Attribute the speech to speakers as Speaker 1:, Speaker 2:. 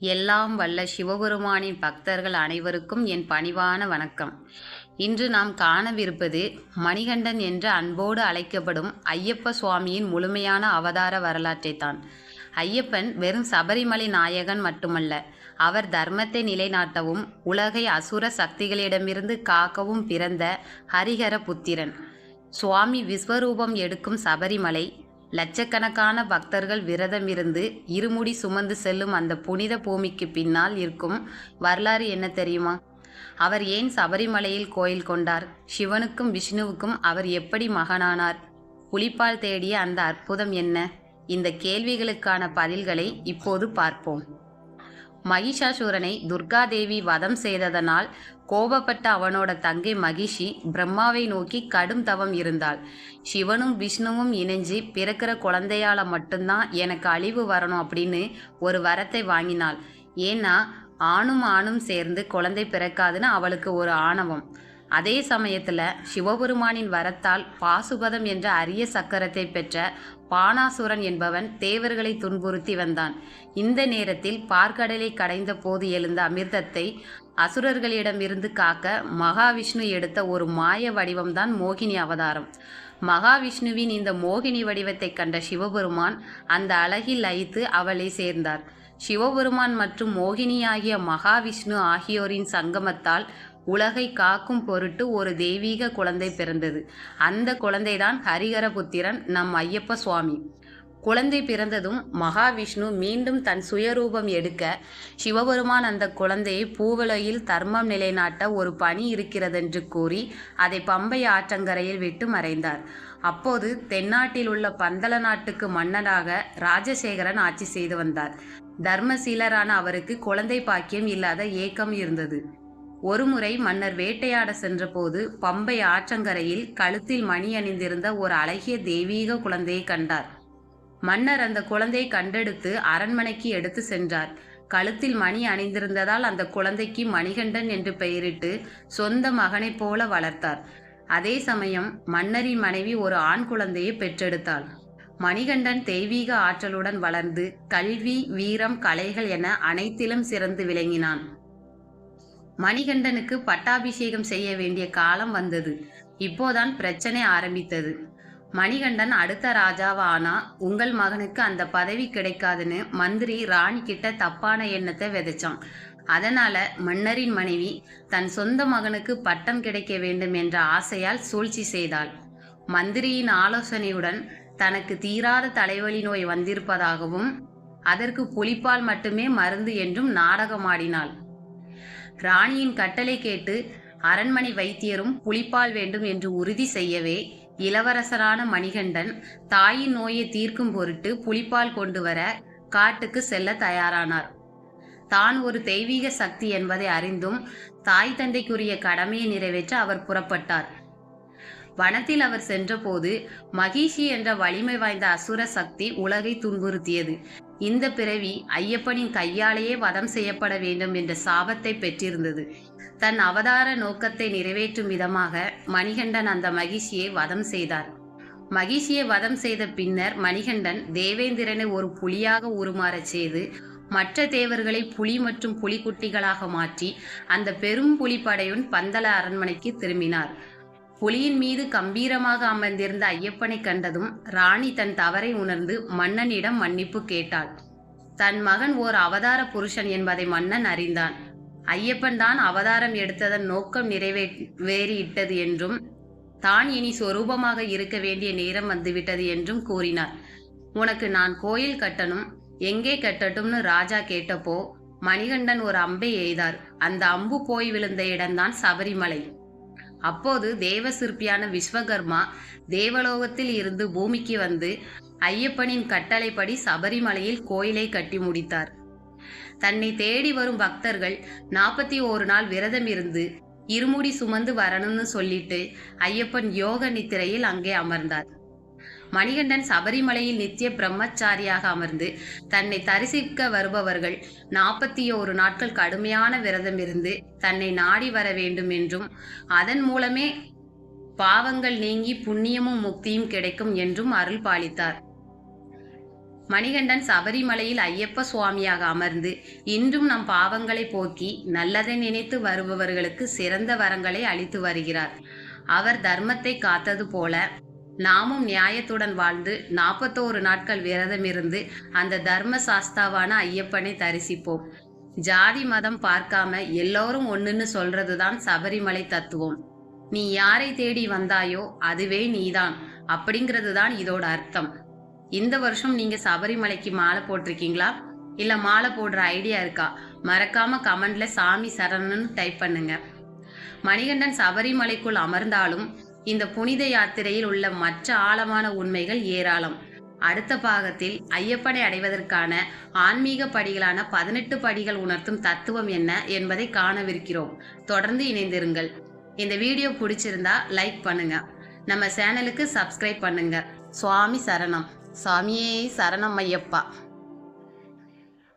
Speaker 1: எல்லாம் வல்ல சிவபெருமானின் பக்தர்கள் அனைவருக்கும் என் பணிவான வணக்கம். இன்று நாம் காணவிருப்பது மணிகண்டன் என்று அன்போடு அழைக்கப்படும் ஐயப்ப சுவாமியின் முழுமையான அவதார வரலாற்றை தான் ஐயப்பன் வெறும் சபரிமலை நாயகன் மட்டுமல்ல அவர் தர்மத்தை நிலைநாட்டவும் உலகை அசுர சக்திகளிடமிருந்து காக்கவும் பிறந்த ஹரிஹர புத்திரன். சுவாமி விஸ்வரூபம் எடுக்கும் சபரிமலை லட்சக்கணக்கான பக்தர்கள் விரதமிருந்து இருமுடி சுமந்து செல்லும் அந்த புனித பூமிக்கு பின்னால் இருக்கும் வரலாறு என்ன தெரியுமா? அவர் ஏன் சபரிமலையில் கோயில் கொண்டார்? சிவனுக்கும் விஷ்ணுவுக்கும் அவர் எப்படி மகனானார்? புலிப்பால் தேடிய அந்த அற்புதம் என்ன? இந்த கேள்விகளுக்கான பதில்களை இப்போது பார்ப்போம். மகிஷாசூரனை துர்காதேவி வதம் செய்ததனால் கோபப்பட்ட அவனோட தங்கை மகிஷி பிரம்மாவை நோக்கி கடும் தவம் இருந்தாள். சிவனும் விஷ்ணுவும் இணைஞ்சு பிறக்கிற குழந்தையால மட்டும்தான் எனக்கு அழிவு வரணும் அப்படின்னு ஒரு வரத்தை வாங்கினாள். ஏன்னா ஆணும் ஆணும் சேர்ந்து குழந்தை பிறக்காதுன்னு அவளுக்கு ஒரு ஆணவம். அதே சமயத்தில் சிவபெருமானின் வரத்தால் பாசுபதம் என்ற அரிய சக்கரத்தை பெற்ற பானாசுரன் என்பவன் தேவர்களை துன்புறுத்தி வந்தான். இந்த நேரத்தில் பார்க்கடலை கடைந்த போது எழுந்த அமிர்தத்தை அசுரர்களிடமிருந்து காக்க மகாவிஷ்ணு எடுத்த ஒரு மாய வடிவம்தான் மோகினி அவதாரம். மகாவிஷ்ணுவின் இந்த மோகினி வடிவத்தை கண்ட சிவபெருமான் அந்த அழகில் லயித்து அவளை சேர்ந்தார். சிவபெருமான் மற்றும் மோகினியாகிய மகாவிஷ்ணு ஆகியோரின் சங்கமத்தால் உலகை காக்கும் பொருட்டு ஒரு தெய்வீக குழந்தை பிறந்தது. அந்த குழந்தைதான் ஹரிகரபுத்திரன் நம் ஐயப்ப சுவாமி. குழந்தை பிறந்ததும் மகாவிஷ்ணு மீண்டும் தன் சுயரூபம் எடுக்க சிவபெருமான் அந்த குழந்தையை பூவலையில் தர்மம் நிலைநாட்ட ஒரு பணி இருக்கிறதென்று கூறி அதை பம்பை ஆற்றங்கரையில் விட்டு மறைந்தார். அப்போது தென்னாட்டில் உள்ள பந்தல நாட்டுக்கு மன்னனாக ராஜசேகரன் ஆட்சி செய்து வந்தார். தர்மசீலரான அவருக்கு குழந்தை பாக்கியம் இல்லாத ஏக்கம் இருந்தது. ஒருமுறை மன்னர் வேட்டையாட சென்றபோது பம்பை ஆற்றங்கரையில் கழுத்தில் மணி அணிந்திருந்த ஒரு அழகிய தெய்வீக குழந்தையை கண்டார். மன்னர் அந்த குழந்தையை கண்டெடுத்து அரண்மனைக்கு எடுத்து சென்றார். கழுத்தில் மணி அணிந்திருந்ததால் அந்த குழந்தைக்கு மணிகண்டன் என்று பெயரிட்டு சொந்த மகனைப் போல வளர்த்தார். அதே சமயம் மன்னரின் மனைவி ஒரு ஆண் குழந்தையை பெற்றெடுத்தாள். மணிகண்டன் தெய்வீக ஆற்றலுடன் வளர்ந்து கல்வி வீரம் கலைகள் என அனைத்திலும் சிறந்து விளங்கினான். மணிகண்டனுக்கு பட்டாபிஷேகம் செய்ய வேண்டிய காலம் வந்தது. இப்போதான் பிரச்சனை ஆரம்பித்தது. மணிகண்டன் அடுத்த ராஜாவானா? உங்கள் மகனுக்கு அந்த பதவி கிடைக்காதுன்னு மந்திரி ராணி கிட்ட தப்பான எண்ணத்தை விதைச்சான். அதனால மன்னரின் மனைவி தன் சொந்த மகனுக்கு பட்டம் கிடைக்க வேண்டும் என்ற ஆசையால் சூழ்ச்சி செய்தாள். மந்திரியின் ஆலோசனையுடன் தனக்கு தீராத தலைவலி நோய் வந்திருப்பதாகவும் அதற்கு புலிப்பால் மட்டுமே மருந்து என்றும் நாடகமாடினாள். ராணியின் கட்டளை கேட்டு அரண்மனை வைத்தியரும் புலிப்பால் வேண்டும் என்று உறுதி செய்யவே இளவரசரான மணிகண்டன் தாயின் நோயை தீர்க்கும் பொருட்டு புலிப்பால் கொண்டு வர காட்டுக்கு செல்ல தயாரானார். தான் ஒரு தெய்வீக சக்தி என்பதை அறிந்தும் தாய் தந்தைக்குரிய கடமையை நிறைவேற்ற அவர் புறப்பட்டார். வனத்தில் அவர் சென்றபோது மகிஷி என்ற வலிமை வாய்ந்த அசுர சக்தி உலகை துன்புறுத்தியது. இந்த பிறவி ஐயப்பனின் கையாலேயே வதம் செய்யப்பட வேண்டும் என்ற சாபத்தை பெற்றிருந்தது. தன் அவதார நோக்கத்தை நிறைவேற்றும் விதமாக மணிகண்டன் அந்த மகிழ்ச்சியை வதம் செய்தார். மகிழ்ச்சியை வதம் செய்த பின்னர் மணிகண்டன் தேவேந்திரனை ஒரு புலியாக உருமாறச் செய்து மற்ற தேவர்களை புலி மற்றும் புலிக்குட்டிகளாக மாற்றி அந்த பெரும் புலிப்படையுடன் பந்தல அரண்மனைக்கு திரும்பினார். புலியின் மீது கம்பீரமாக அமர்ந்திருந்த ஐயப்பனை கண்டதும் ராணி தன் தவறை உணர்ந்து மன்னனிடம் மன்னிப்பு கேட்டாள். தன் மகன் ஓர் அவதார புருஷன் என்பதை மன்னன் அறிந்தான். ஐயப்பன் தான் அவதாரம் எடுத்ததன் நோக்கம் நிறைவேறியிட்டது என்றும் தான் இனி சொரூபமாக இருக்க வேண்டிய நேரம் வந்துவிட்டது என்றும் கூறினார். உனக்கு நான் கோயில் கட்டணும் எங்கே கட்டட்டும்னு ராஜா கேட்டப்போ மணிகண்டன் ஒரு அம்பை எய்தார். அந்த அம்பு போய் விழுந்த இடம்தான் சபரிமலை. அப்போது தேவ சிற்பியான விஸ்வகர்மா தேவலோகத்தில் இருந்து பூமிக்கு வந்து ஐயப்பனின் கட்டளைப்படி சபரிமலையில் கோயிலை கட்டி முடித்தார். தன்னை தேடி வரும் பக்தர்கள் நாற்பத்தி ஓரு நாள் விரதம் இருந்து இருமுடி சுமந்து வரணும்னு சொல்லிட்டு ஐயப்பன் யோக நித்திரையில் அங்கே அமர்ந்தார். மணிகண்டன் சபரிமலையில் நித்திய பிரம்மச்சாரியாக அமர்ந்து தன்னை தரிசிக்க வருபவர்கள் நாற்பத்தி ஓரு நாட்கள் கடுமையான விரதம் இருந்து தன்னை நாடி வர வேண்டும் என்றும் அதன் மூலமே பாவங்கள் நீங்கி புண்ணியமும் முக்தியும் கிடைக்கும் என்றும் அருள் பாலித்தார். மணிகண்டன் சபரிமலையில் ஐயப்ப சுவாமியாக அமர்ந்து இன்றும் நம் பாவங்களை போக்கி நல்லதை நினைத்து வருபவர்களுக்கு சிறந்த வரங்களை அளித்து வருகிறார். அவர் தர்மத்தை காத்தது போல நாமும் நியாயத்துடன் வாழ்ந்து நாற்பத்தோரு நாட்கள் விரதமிருந்து அந்த தர்ம சாஸ்தாவான ஐயப்பனை தரிசிப்போம். ஜாதி மதம் பார்க்காம எல்லோரும் ஒண்ணுன்னு சொல்றதுதான் சபரிமலை தத்துவம். நீ யாரை தேடி வந்தாயோ அதுவே நீதான் அப்படிங்கிறது தான் இதோட அர்த்தம். இந்த வருஷம் நீங்க சபரிமலைக்கு மாலை போட்டிருக்கீங்களா? இல்ல மாலை போடுற ஐடியா இருக்கா? மறக்காம கமெண்ட்ல சாமி சரணன்னு டைப் பண்ணுங்க. மணிகண்டன் சபரிமலைக்குள் அமர்ந்தாலும் இந்த புனித யாத்திரையில் உள்ள மற்ற ஆழமான உண்மைகள் ஏராளம். அடுத்த பாகத்தில் ஐயப்பனை அடைவதற்கான ஆன்மீக படிகளான பதினெட்டு படிகள் உணர்த்தும் தத்துவம் என்ன என்பதை காணவிருக்கிறோம். தொடர்ந்து இணைந்திருங்கள். இந்த வீடியோ பிடிச்சிருந்தா லைக் பண்ணுங்க. நம்ம சேனலுக்கு சப்ஸ்கிரைப் பண்ணுங்க. சுவாமி சரணம். சுவாமியே சரணம் ஐயப்பா.